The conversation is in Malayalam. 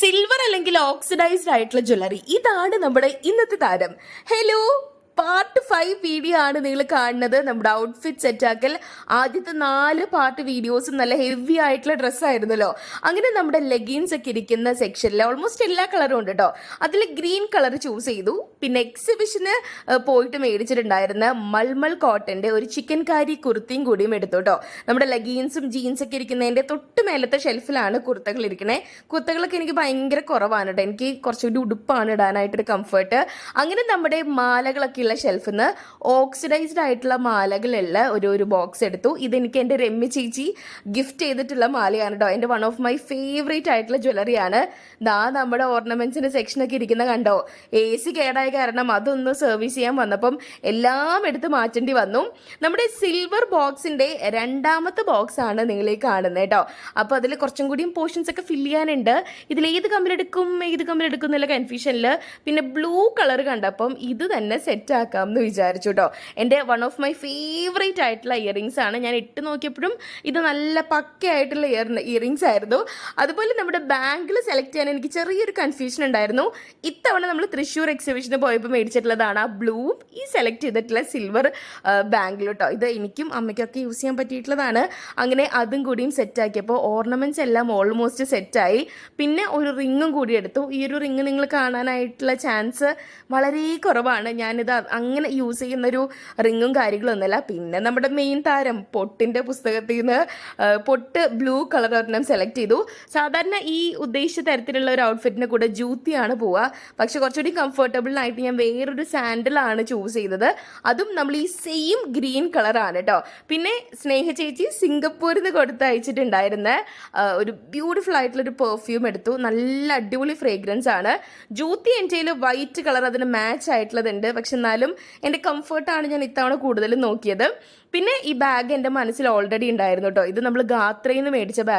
സിൽവർ അല്ലെങ്കിൽ ഓക്സിഡൈസ്ഡ് ആയിട്ടുള്ള ജ്വല്ലറി ഇതാണ് നമ്മുടെ ഇന്നത്തെ താരം. ഹലോ പാർട്ട് ഫൈവ് വീഡിയോ ആണ് നിങ്ങൾ കാണുന്നത്. നമ്മുടെ ഔട്ട്ഫിറ്റ് സെറ്റാക്കൽ ആദ്യത്തെ നാല് പാർട്ട് വീഡിയോസും നല്ല ഹെവി ആയിട്ടുള്ള ഡ്രസ്സായിരുന്നല്ലോ അങ്ങനെ നമ്മുടെ ലെഗിൻസ് ഒക്കെ ഇരിക്കുന്ന സെക്ഷനിൽ ഓൾമോസ്റ്റ് എല്ലാ കളറും ഉണ്ട് കേട്ടോ അതിൽ ഗ്രീൻ കളർ ചൂസ് ചെയ്തു. പിന്നെ എക്സിബിഷന് പോയിട്ട് മേടിച്ചിട്ടുണ്ടായിരുന്ന മൾമൾ കോട്ടന്റെ ഒരു ചിക്കൻ കാരി കുർത്തിയും കൂടിയും എടുത്തു കേട്ടോ നമ്മുടെ ലെഗീൻസും ജീൻസ് ഒക്കെ ഇരിക്കുന്നതിന്റെ തൊട്ട് മേലത്തെ ഷെൽഫിലാണ് കുർത്തകൾ ഇരിക്കണേ. കുർത്തകളൊക്കെ എനിക്ക് ഭയങ്കര കുറവാണ് കേട്ടോ എനിക്ക് കുറച്ചുകൂടി ഉടുപ്പാണ് ഇടാനായിട്ടൊരു കംഫർട്ട് അങ്ങനെ നമ്മുടെ മാലകളൊക്കെ ഉള്ള ഷെൽഫിൽ നിന്ന് ഓക്സിഡൈസ്ഡ് ആയിട്ടുള്ള മാലകളുള്ള ഒരു ഒരു ബോക്സ് എടുത്തു. ഇതെനിക്ക് എന്റെ രമ്യ ചേച്ചി ഗിഫ്റ്റ് ചെയ്തിട്ടുള്ള മാലയാണ് കേട്ടോ എന്റെ വൺ ഓഫ് മൈ ഫേവറേറ്റ് ആയിട്ടുള്ള ജ്വല്ലറിയാണ് ദാ നമ്മുടെ ഓർണമെൻസിന്റെ സെക്ഷനൊക്കെ ഇരിക്കുന്ന കണ്ടോ? എ സി കേടായ കാരണം അതൊന്ന് സർവീസ് ചെയ്യാൻ വന്നപ്പം എല്ലാം എടുത്ത് മാറ്റേണ്ടി വന്നു. നമ്മുടെ സിൽവർ ബോക്സിന്റെ രണ്ടാമത്തെ ബോക്സ് ആണ് നിങ്ങൾ ഈ കാണുന്നത് കേട്ടോ അപ്പോൾ അതിൽ കുറച്ചും കൂടിയും പോർഷൻസ് ഒക്കെ ഫില്ല് ചെയ്യാനുണ്ട്. ഇതിൽ ഏത് കമ്പിലെടുക്കും ഏത് കമ്പിലെടുക്കും എന്നുള്ള കൺഫ്യൂഷനിൽ പിന്നെ ബ്ലൂ കളർ കണ്ടപ്പം ഇത് തന്നെ സെറ്റ് ആക്കാം എന്ന് വിചാരിച്ചു കേട്ടോ എന്റെ വൺ ഓഫ് മൈ ഫേവറേറ്റ് ആയിട്ടുള്ള ഇയറിങ്സ് ആണ്. ഞാൻ ഇട്ട് നോക്കിയപ്പോഴും ഇത് നല്ല പക്കയായിട്ടുള്ള ഇയർ ഇയറിങ്സ് ആയിരുന്നു. അതുപോലെ നമ്മുടെ ബാങ്കിൽ സെലക്ട് ചെയ്യാൻ എനിക്ക് ചെറിയൊരു കൺഫ്യൂഷൻ ഉണ്ടായിരുന്നു. ഇത്തവണ നമ്മൾ തൃശ്ശൂർ എക്സിബിഷന് പോയപ്പോൾ മേടിച്ചിട്ടുള്ളതാണ് ആ ബ്ലൂ ഈ സെലക്ട് ചെയ്തിട്ടുള്ള സിൽവർ ബാങ്കിൽ കേട്ടോ ഇത് എനിക്കും അമ്മയ്ക്കൊക്കെ യൂസ് ചെയ്യാൻ പറ്റിയിട്ടുള്ളതാണ്. അങ്ങനെ അതും കൂടിയും സെറ്റ് ആക്കിയപ്പോൾ ഓർണമെന്റ്സ് എല്ലാം ഓൾമോസ്റ്റ് സെറ്റായി പിന്നെ ഒരു റിങ്ങും കൂടി എടുത്തു. ഈ ഒരു റിങ് നിങ്ങൾ കാണാനായിട്ടുള്ള ചാൻസ് വളരെ കുറവാണ്. ഞാനിത് അങ്ങനെ യൂസ് ചെയ്യുന്നൊരു റിങ്ങും കാര്യങ്ങളൊന്നുമല്ല. പിന്നെ നമ്മുടെ മെയിൻ താരം പൊട്ടിന്റെ പുസ്തകത്തിൽ നിന്ന് പൊട്ട് ബ്ലൂ കളർ ഒരെണ്ണം സെലക്ട് ചെയ്തു. സാധാരണ ഈ ഉദ്ദേശിച്ച തരത്തിലുള്ള ഒരു ഔട്ട്ഫിറ്റിന്റെ കൂടെ ജൂത്തിയാണ് പോവുക. പക്ഷെ കുറച്ചുകൂടി കംഫർട്ടബിളായിട്ട് ഞാൻ വേറൊരു സാൻഡലാണ് ചൂസ് ചെയ്തത്. അതും നമ്മൾ ഈ സെയിം ഗ്രീൻ കളറാണ് കേട്ടോ പിന്നെ സ്നേഹ ചേച്ചി സിംഗപ്പൂരിൽ നിന്ന് കൊടുത്തയച്ചിട്ടുണ്ടായിരുന്ന ഒരു ബ്യൂട്ടിഫുൾ ആയിട്ടുള്ള ഒരു പെർഫ്യൂം എടുത്തു. നല്ല അടിപൊളി ഫ്രേഗ്രൻസ് ആണ്. ജൂത്തി എന്റെ വൈറ്റ് കളർ അതിന് മാച്ച് ആയിട്ടുള്ളതുണ്ട്. പക്ഷെ എന്നാലും എന്റെ കംഫർട്ടാണ് ഞാൻ ഇത്തവണ കൂടുതലും നോക്കിയത്. പിന്നെ ഈ ബാഗ് എന്റെ മനസ്സിൽ ഓൾറെഡി ഉണ്ടായിരുന്നു കേട്ടോ ഇത് നമ്മൾ ഗാത്രയിൽ നിന്ന് മേടിച്ച ബാഗ്